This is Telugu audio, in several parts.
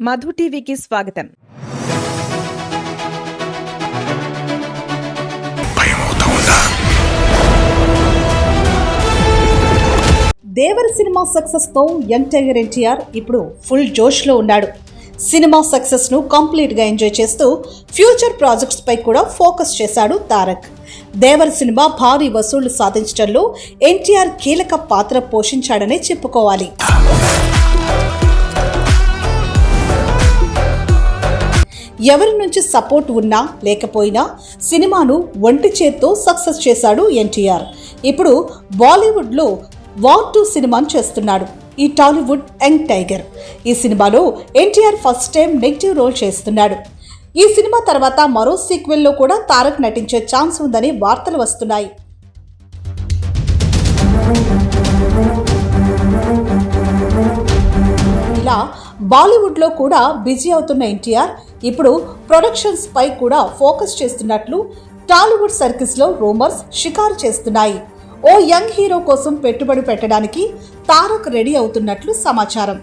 మధు టీవీకి స్వాగతం. దేవర సినిమా సక్సెస్తో యంగ్ టైగర్ ఎన్టీఆర్ ఇప్పుడు ఫుల్ జోష్లో ఉన్నాడు. సినిమా సక్సెస్ను కంప్లీట్గా ఎంజాయ్ చేస్తూ ఫ్యూచర్ ప్రాజెక్ట్స్ పై కూడా ఫోకస్ చేశాడు తారక్. దేవర్ సినిమా భారీ వసూళ్ళు సాధించడంలో ఎన్టీఆర్ కీలక పాత్ర పోషించాడనే చెప్పుకోవాలి. ఎవరి నుంచి సపోర్ట్ ఉన్నా లేకపోయినా సినిమాను ఒంటి చేత్తో సక్సెస్ చేశాడు ఎన్టీఆర్. ఇప్పుడు బాలీవుడ్లో వార్ టూ సినిమాను చేస్తున్నాడు. ఈ టాలీవుడ్ యంగ్ టైగర్. ఈ సినిమాలో NTR first time negative role చేస్తున్నాడు. ఈ సినిమా తర్వాత మరో సీక్వెల్లో కూడా తారక్ నటించే ఛాన్స్ ఉందని వార్తలు వస్తున్నాయి. ఇలా బాలీవుడ్లో కూడా బిజీ అవుతున్న ఎన్టీఆర్ ఇప్పుడు ప్రొడక్షన్స్ పై కూడా ఫోకస్ చేస్తున్నట్లు టాలీవుడ్ సర్కిల్స్లో రూమర్స్ షికారు చేస్తున్నాయి. ఓ యంగ్ హీరో కోసం పెట్టుబడి పెట్టడానికి తారక్ రెడీ అవుతున్నట్లు సమాచారం.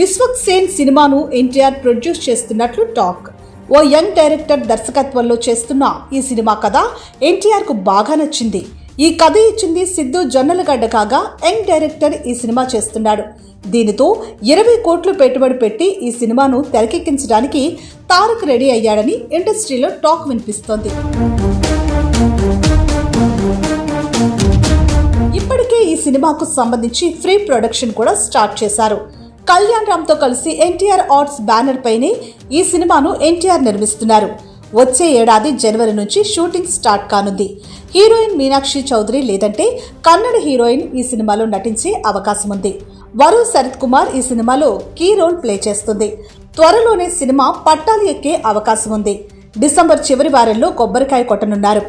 విశ్వక్ సేన్ సినిమాను ఎన్టీఆర్ ప్రొడ్యూస్ చేస్తున్నట్లు టాక్. ఓ యంగ్ డైరెక్టర్ దర్శకత్వంలో చేస్తున్న ఈ సినిమా కథ ఎన్టీఆర్కు బాగా నచ్చింది. ఈ కథ ఇచ్చింది సిద్ధు జొన్నలగడ్డ కాగా యంగ్ డైరెక్టర్ ఈ సినిమా చేస్తున్నాడు. దీనితో ఇరవై కోట్లు పెట్టుబడి పెట్టి ఈ సినిమాను తెరకెక్కించడానికి తారక్ రెడీ అయ్యాడని ఇండస్ట్రీలో టాక్ వినిపిస్తోంది. ఇప్పటికే ఈ సినిమాకు సంబంధించి ఫ్రీ ప్రొడక్షన్ కూడా స్టార్ట్ చేశారు. కళ్యాణ్ రామ్తో కలిసి ఎన్టీఆర్ ఆర్ట్స్ బ్యానర్ పైనే ఈ సినిమాను ఎన్టీఆర్ నిర్మిస్తున్నారు. వచ్చే ఏడాది జనవరి నుంచి షూటింగ్ స్టార్ట్ కానుంది. హీరోయిన్ మీనాక్షి చౌదరి లేదంటే కన్నడ హీరోయిన్ ఈ సినిమాలో నటించే అవకాశం ఉంది వరుణ్ శరత్ కుమార్ ఈ సినిమాలో కీ రోల్ ప్లే చేస్తుంది. త్వరలోనే సినిమా పట్టాలు ఎక్కే అవకాశం ఉంది డిసెంబర్ చివరి వారంలో కొబ్బరికాయ కొట్టనున్నారు.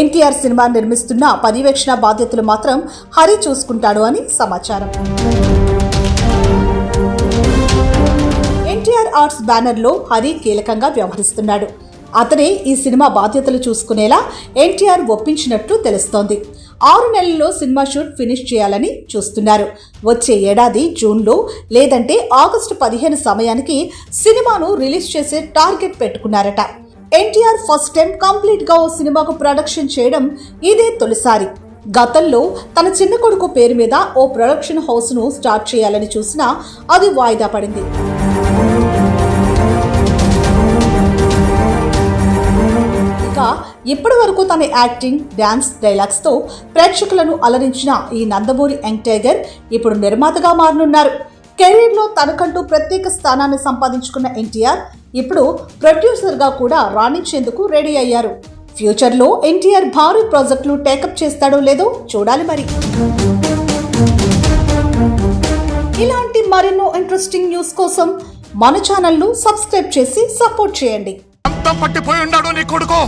ఎన్టీఆర్ సినిమా నిర్మిస్తున్న పర్యవేక్షణ బాధ్యతలు మాత్రం హరి చూసుకుంటాడు అని సమాచారం. ఎన్టీఆర్ ఆర్ట్స్ బ్యానర్లో హరి కీలకంగా వ్యవహరిస్తున్నాడు. అతనే ఈ సినిమా బాధ్యతలు చూసుకునేలా ఎన్టీఆర్ ఒప్పించినట్లు తెలుస్తోంది. ఆరు నెలల్లో సినిమా షూట్ ఫినిష్ చేయాలని చూస్తున్నారు. వచ్చే ఏడాది జూన్లో లేదంటే ఆగస్టు పదిహేను సమయానికి సినిమాను రిలీజ్ చేసే టార్గెట్ పెట్టుకున్నారట. ఎన్టీఆర్ ఫస్ట్ టైం కంప్లీట్గా ఓ సినిమాకు ప్రొడక్షన్ చేయడం ఇదే తొలిసారి. గతంలో తన చిన్న కొడుకు పేరు మీద ఓ ప్రొడక్షన్ హౌస్ను స్టార్ట్ చేయాలని చూసినా అది వాయిదా పడింది. నాయిక ఇప్పటి వరకు తన యాక్టింగ్ డ్యాన్స్ డైలాగ్స్తో ప్రేక్షకులను అలరించిన ఈ నందమూరి యంగ్ టైగర్ ఇప్పుడు నిర్మాతగా మారనున్నారు. కెరీర్లో తనకంటూ ప్రత్యేక స్థానాన్ని సంపాదించుకున్న ఎన్టీఆర్ ఇప్పుడు ప్రొడ్యూసర్గా కూడా రాణించేందుకు రెడీ అయ్యారు. ఫ్యూచర్లో ఎన్టీఆర్ భారీ ప్రాజెక్టులు టేకప్ చేస్తాడో లేదో చూడాలి మరి. ఇలాంటి మరెన్నో ఇంట్రెస్టింగ్ న్యూస్ కోసం మన ఛానల్ను సబ్స్క్రైబ్ చేసి సపోర్ట్ చేయండి. పట్టిపోయి ఉన్నాడు నీ కొడుకు.